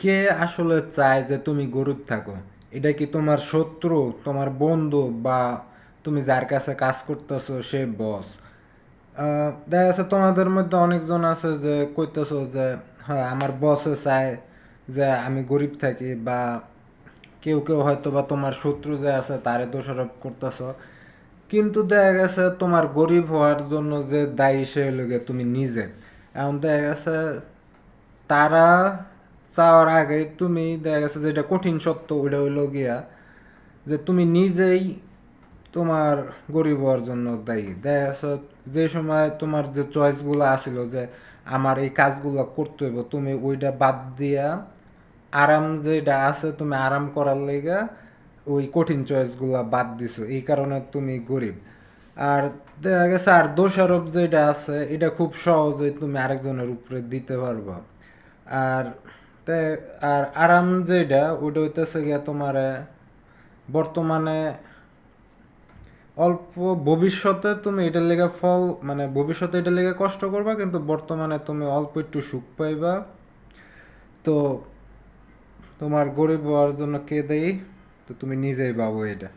কে আসলে চায় যে তুমি গরিব থাকো? এটা কি তোমার শত্রু, তোমার বন্ধু বা তুমি যার কাছে কাজ করতেছো সে বস দেখা যাচ্ছে তোমাদের মধ্যে অনেকজন আছে যে কইতেছো যে হ্যাঁ আমার বসে চায় যে আমি গরিব থাকি বা কেউ কেউ হয়তো বা তোমার শত্রু যে আছে তারে দোষারোপ করতেছো। কিন্তু দেখা গেছে তোমার গরিব হওয়ার জন্য যে দায়ী সে গিয়ে তুমি নিজে। এখন দেখা গেছে তারা চাওয়ার আগে তুমি দেখা গেছে যেটা কঠিন সত্য, ওইটা হইল গিয়া যে তুমি নিজেই তোমার গরিব হওয়ার জন্য দায়ী। দেখা যে সময় তোমার যে চয়েসগুলো আসিল যে আমার এই কাজগুলো করতে হইব, তুমি ওইটা বাদ দিয়া আরাম যেটা আছে তুমি আরাম করার লেগা ওই কঠিন চয়েসগুলা বাদ দিছো, এই কারণে তুমি গরিব। আর দেখা গেছে আর দোষারোপ যেটা আছে, এটা খুব সহজে তুমি আরেকজনের উপরে দিতে পারবা। আর আর আরাম যেটা ওইটা হইতেছে গিয়া তোমার বর্তমানে অল্প ভবিষ্যতে তুমি এটার লেগে ফল মানে ভবিষ্যতে এটার লেগে কষ্ট করবা, কিন্তু বর্তমানে তুমি অল্প একটু সুখ পাইবা। তো তোমার গরিব হওয়ার জন্য কে দেই? তো তুমি নিজেই পাবো এটা।